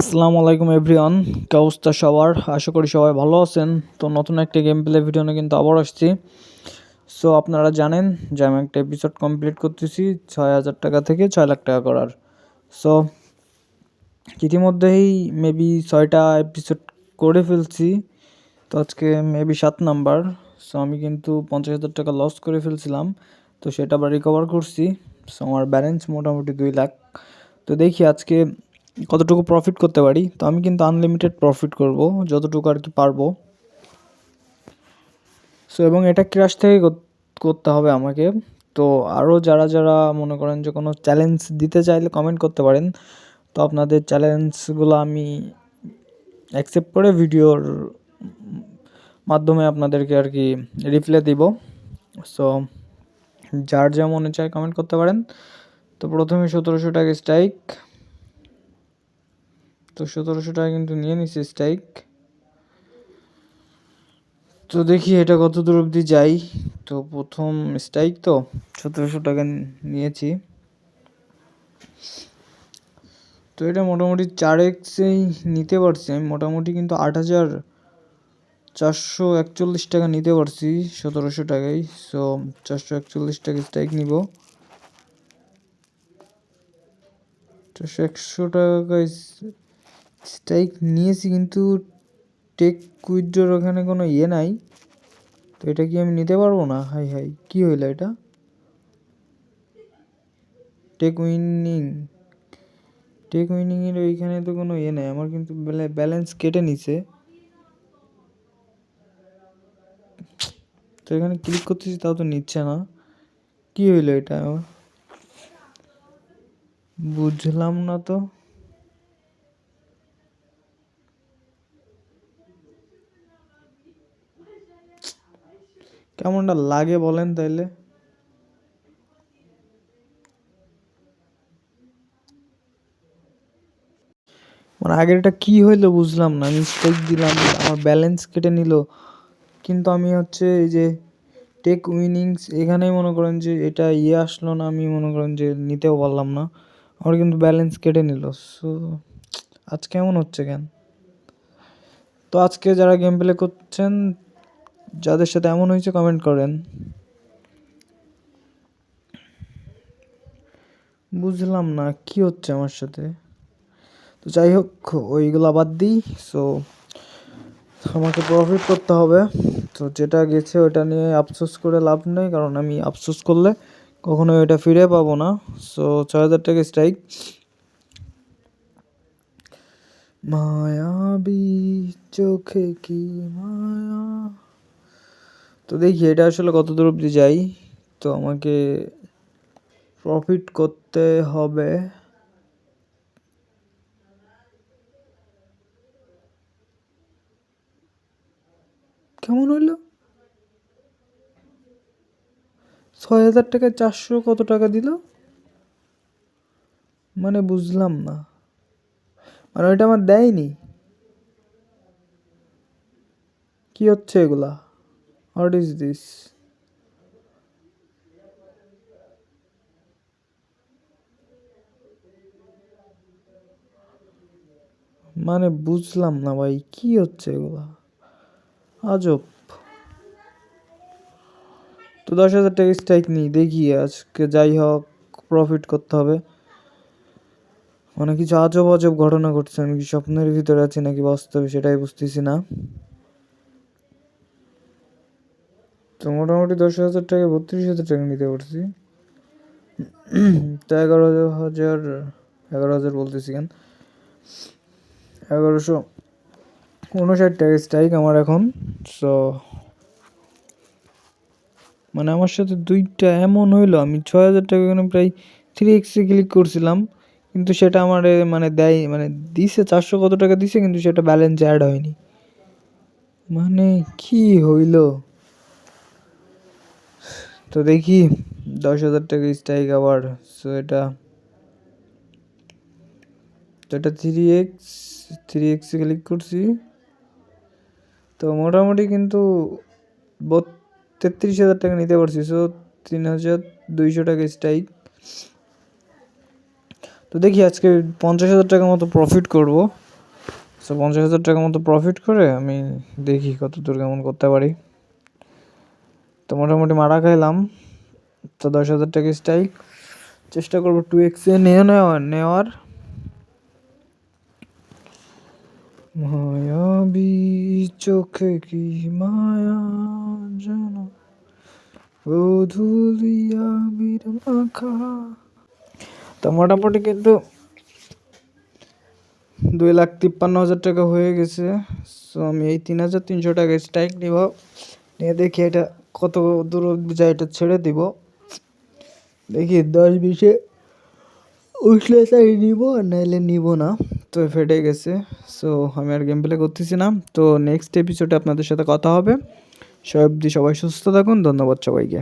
আসসালামু আলাইকুম, এভরিওয়ান। কি অবস্থা সবার? আশা করি সবাই ভালো আছেন। তো নতুন একটা গেম প্লে ভিডিও নিয়ে কিন্তু আবার আসছি। সো আপনারা জানেন যে আমি একটা এপিসোড কমপ্লিট করতেছি ছয় হাজার টাকা থেকে ছয় লাখ টাকা করার। সো ইতিমধ্যেই মেবি ছয়টা এপিসোড করে ফেলছি। তো আজকে মেবি সাত নাম্বার। সো আমি কিন্তু পঞ্চাশ হাজার টাকা লস করে ফেলছিলাম। তো সেটা আবার রিকভার করছি। সো আমার ব্যালেন্স মোটামুটি দুই লাখ। তো দেখি আজকে কতটুকু প্রফিট করতে পারি? তো আমি কিন্তু আনলিমিটেড প্রফিট করব, যতটুকু আর কি পারব। সো এবং এটা ক্রাশ থেকে কর- করতে হবে আমাকে। তো আরও যারা যারা মনে করেন যে কোনো চ্যালেঞ্জ দিতে চাইলে কমেন্ট করতে পারেন। তো আপনাদের চ্যালেঞ্জগুলো আমি অ্যাকসেপ্ট করে ভিডিওর মাধ্যমে আপনাদেরকে আর কি রিপ্লাই দিব। সো যার যা মনে চায় কমেন্ট করতে পারেন। তো প্রথমে সতেরোশো টাকা স্ট্রাইক তো সতেরোশো টাকা কিন্তু নিয়ে নিছি স্ট্রাইক তো দেখি এটা কত দূর অবধি যাই। তো প্রথম স্ট্রাইক তো সতেরোশো টাকা নিয়েছি। তো এটা মোটামুটি চার এক্সেই নিতে পারছি। আমি মোটামুটি কিন্তু আট হাজার চারশো একচল্লিশ টাকা নিতে পারছি সতেরোশো টাকায়। সো চারশো একচল্লিশ টাকা স্ট্রাইক নিব। চারশো একশো টাকা স্ট্রাইক নিয়েছি কিন্তু টেক কুইডোর ওখানে কোনো ইয়ে নাই। তো এটা কি আমি নিতে পারব না? হাই হাই কি হইল এটা? টেক উইনিং টেক উইনিংয়ের ওইখানে তো কোনো ইয়ে নেই। আমার কিন্তু ব্যালেন্স কেটে নিছে। তো এখানে ক্লিক করতেছি, তাও তো নিচ্ছে না। কি হইল এটা? বুঝলাম না তো। কেমনটা লাগে বলেন তাইলে? মানে আগেরটা কি হইল বুঝলাম না মিস্টেক দিলাম, আমার ব্যালেন্স কেটে নিল। কিন্তু আমি হচ্ছে এই যে টেক উইনিংস এখানেই মনে করেন যে এটা ইয়ে আসলো না, আমি মনে করেন যে নিতেও পারলাম না। আমার কিন্তু ব্যালেন্স কেটে নিল। সো আজ কেমন হচ্ছে কেন? তো আজকে যারা গেম প্লে করছেন যাদের সাথে এমন হয়েছে কমেন্ট করেন। বুঝলাম না, কি হচ্ছে আমার সাথে? তো যাই হোক, ওইগুলো বাদ দিই। সো আমাকে প্রফিট করতে হবে। তো যেটা গেছে ওটা নিয়ে আফসোস করে লাভ নেই, কারণ আমি আফসোস করলে কখনো এটা ফিরে পাবো না। সো ছয় হাজার টাকা স্ট্রাইক মায়াবী চোখে কি মায়া? তো দেখি, এটা আসলে কত দূর অবধি যাই? তো আমাকে প্রফিট করতে হবে। কেমন হইল? ছয় হাজার টাকায় চারশো কত টাকা দিল? মানে বুঝলাম না। মানে ওইটা আমার দেয়নি। কি হচ্ছে এগুলা? হোয়াট ইজ দিস মানে বুঝলাম না ভাই, কি হচ্ছে এগুলা? আজব। তো দশ হাজার টাকা স্ট্রাইক নিই, দেখি আজকে যাই হোক প্রফিট করতে হবে। মানে কিছু আজব আজব ঘটনা ঘটছে, আমি কি স্বপ্নের ভিতরে আছি নাকি বাস্তবে সেটাই বুঝতেছি না। তো মোটামুটি দশ হাজার টাকা, বত্রিশ হাজার টাকা নিতে পারছি। তো এগারো হাজার এগারো হাজার বলতেছি কেন? এগারোশো উনষাট টাকা স্ট্রাইক আমার এখন। সো মানে আমার সাথে দুইটা এমন হইল, আমি ছয় হাজার টাকা এখানে প্রায় থ্রি এক্সে ক্লিক করছিলাম, কিন্তু সেটা আমার মানে দেয় মানে দিছে চারশো কত টাকা দিছে, কিন্তু সেটা ব্যালেন্স অ্যাড হয়নি। মানে কি হইল? তো দেখি, দশ হাজার টাকা স্ট্রাইক আবার। সো এটা, তো এটা থ্রি এক্স থ্রি এক্সে ক্লিক করছি। তো মোটামুটি কিন্তু তেত্রিশ হাজার টাকা নিতে পারছি। সো তিন হাজার দুইশো টাকা স্ট্রাইক তো দেখি আজকে পঞ্চাশ হাজার টাকার মতো প্রফিট করব। সো পঞ্চাশ হাজার টাকা মতো প্রফিট করে আমি দেখি কত দূর কেমন করতে পারি। তো মোটামুটি মারা খাইলাম। তো দশ হাজার টাকা স্টাইক চেষ্টা করব টু এক্সে নিয়ে নেওয়ার। নেওয়ার মায়াবী চোখে কি মায়া যেন? গোধুলিয়া বীর মাখা। তো মোটামুটি কিন্তু দুই লাখ তিপ্পান্ন হাজার টাকা হয়ে গেছে। সো আমি এই তিন হাজার তিনশো টাকা স্ট্রাইক নিব। নিয়ে দেখি এটা কত দূর যায় এটা ছেড়ে দিব। দেখি দশ বিশে উঠলে তাই নিব, নাইলে নিব না। তো ফেটে গেছে। সো আমি আর গেম প্লে করতেছি না। তো নেক্সট এপিসোডে আপনাদের সাথে কথা হবে। সব সবাই সুস্থ থাকুন। ধন্যবাদ সবাইকে।